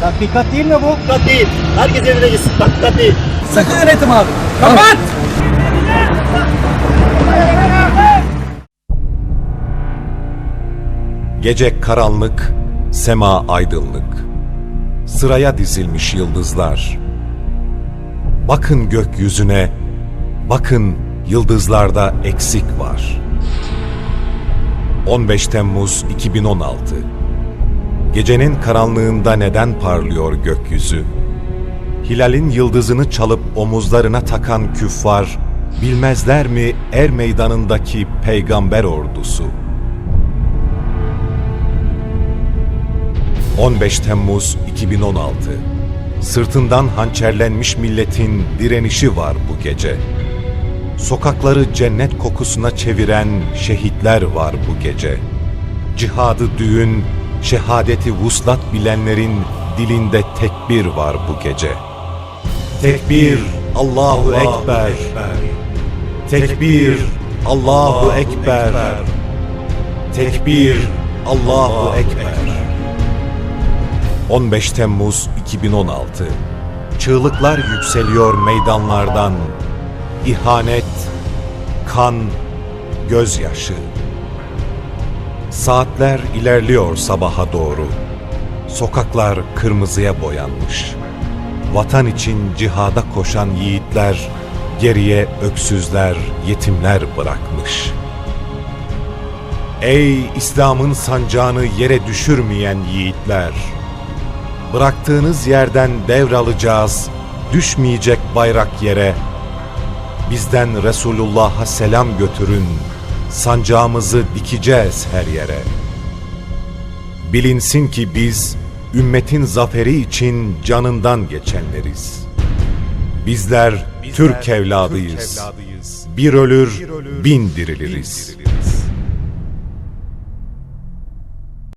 Tatbikat değil mi bu? Dikkat değil. Herkes evine gitsin. Bak dikkat değil. Sıkı yönetim abi. Kapat! Gece karanlık, sema aydınlık. Sıraya dizilmiş yıldızlar. Bakın gökyüzüne, bakın yıldızlarda eksik var. 15 Temmuz 2016 Gecenin karanlığında neden parlıyor gökyüzü? Hilal'in yıldızını çalıp omuzlarına takan küffar, bilmezler mi er meydanındaki peygamber ordusu? 15 Temmuz 2016 Sırtından hançerlenmiş milletin direnişi var bu gece. Sokakları cennet kokusuna çeviren şehitler var bu gece. Cihadı düğün, şehadeti vuslat bilenlerin dilinde tekbir var bu gece. Tekbir, Allahu Ekber. Tekbir, Allahu Ekber. Tekbir, Allahu Ekber. 15 Temmuz 2016 Çığlıklar yükseliyor meydanlardan. İhanet, kan, gözyaşı. Saatler ilerliyor sabaha doğru. Sokaklar kırmızıya boyanmış. Vatan için cihada koşan yiğitler geriye öksüzler, yetimler bırakmış. Ey İslam'ın sancağını yere düşürmeyen yiğitler! Bıraktığınız yerden devralacağız, düşmeyecek bayrak yere. Bizden Resulullah'a selam götürün, sancağımızı dikeceğiz her yere. Bilinsin ki biz, ümmetin zaferi için canından geçenleriz. Bizler, Türk evladıyız. Bir ölür, bin diriliriz.